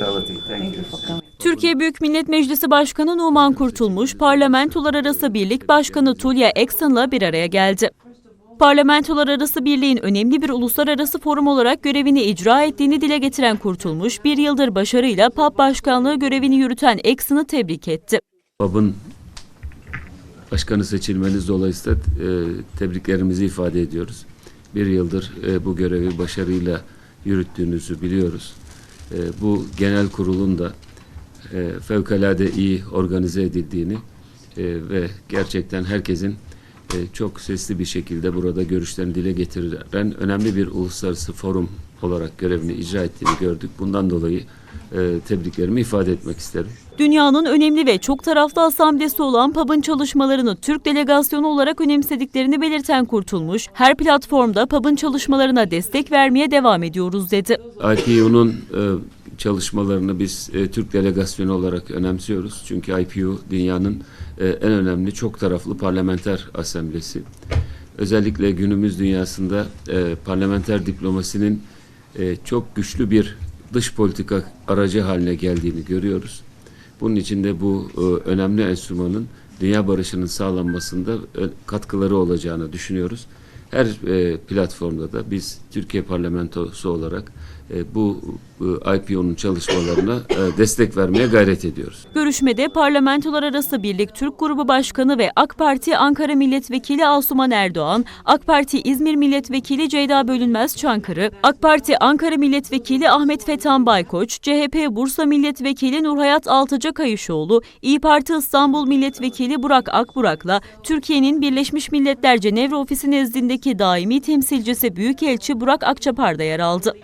hospitality. Thank you. Türkiye Büyük Millet Meclisi Başkanı Numan Kurtulmuş, Parlamentolar Arası Birlik Başkanı Tulya Ekson'la bir araya geldi. Parlamentolar Arası Birliğin önemli bir uluslararası forum olarak görevini icra ettiğini dile getiren Kurtulmuş, bir yıldır başarıyla PAP Başkanlığı görevini yürüten Ekson'u tebrik etti. PAB'ın başkanı seçilmeniz dolayısıyla e, tebriklerimizi ifade ediyoruz. Bir yıldır e, bu görevi başarıyla yürüttüğünüzü biliyoruz. E, bu genel kurulun da e, fevkalade iyi organize edildiğini e, ve gerçekten herkesin çok sesli bir şekilde burada görüşlerini dile getiren önemli bir uluslararası forum olarak görevini icra ettiğini gördük. Bundan dolayı e, tebriklerimi ifade etmek isterim. Dünyanın önemli ve çok taraflı asamblesi olan PAB'ın çalışmalarını Türk delegasyonu olarak önemsediklerini belirten Kurtulmuş, her platformda PAB'ın çalışmalarına destek vermeye devam ediyoruz dedi. IPU'nun e, çalışmalarını biz e, Türk delegasyonu olarak önemsiyoruz. Çünkü IPU dünyanın e, en önemli çok taraflı parlamenter asamblesi. Özellikle günümüz dünyasında e, parlamenter diplomasinin e, çok güçlü bir dış politika aracı haline geldiğini görüyoruz. Bunun için de bu e, önemli enstrümanın dünya barışının sağlanmasında e, katkıları olacağını düşünüyoruz. Her e, platformda da biz Türkiye parlamentosu olarak bu e, IPO'nun çalışmalarına e, destek vermeye gayret ediyoruz. Görüşmede Parlamentolar Arası Birlik Türk Grubu Başkanı ve AK Parti Ankara Milletvekili Asuman Erdoğan, AK Parti İzmir Milletvekili Ceyda Bölünmez Çankırı, AK Parti Ankara Milletvekili Ahmet Fetan Baykoç, CHP Bursa Milletvekili Nurhayat Altıca Kayışoğlu, İyi Parti İstanbul Milletvekili Burak Akburak'la Türkiye'nin Birleşmiş Milletler Cenevre Ofisi nezdindeki daimi temsilcisi Büyükelçi Burak Akçapar da yer aldı.